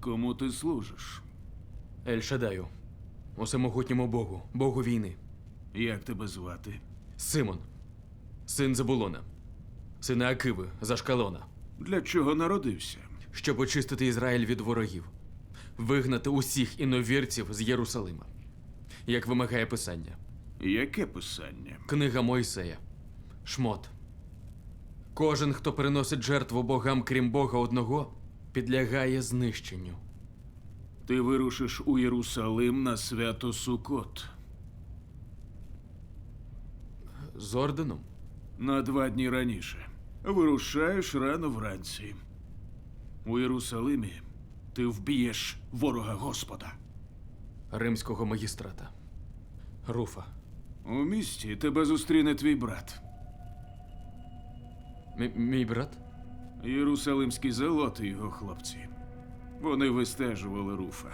Кому ти служиш? Ель Шадаю. Усемогутньому Богу, Богу війни. Як тебе звати? Симон, син Забулона, сина Акиви з Ашкалона, Для чого народився? щоб очистити Ізраїль від ворогів, вигнати усіх іновірців з Єрусалима, як вимагає писання. Яке писання? Книга Мойсея. Шмот. Кожен, хто приносить жертву богам, крім Бога одного, підлягає знищенню. Ти вирушиш у Єрусалим на свято Сукот. З орденом? На два дні раніше. Вирушаєш рано вранці. У Єрусалимі ти вб'єш ворога Господа. Римського магістрата. Руфа. У місті тебе зустріне твій брат. Мі- мій брат? Єрусалимські зелоти його хлопці. Вони вистежували руфа.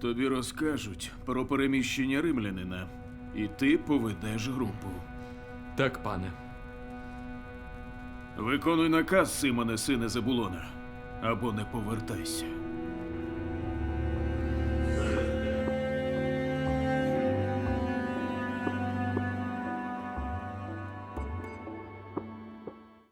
Тобі розкажуть про переміщення римлянина, і ти поведеш групу. Так, пане. Виконуй наказ, Симоне, сине Забулона, або не повертайся.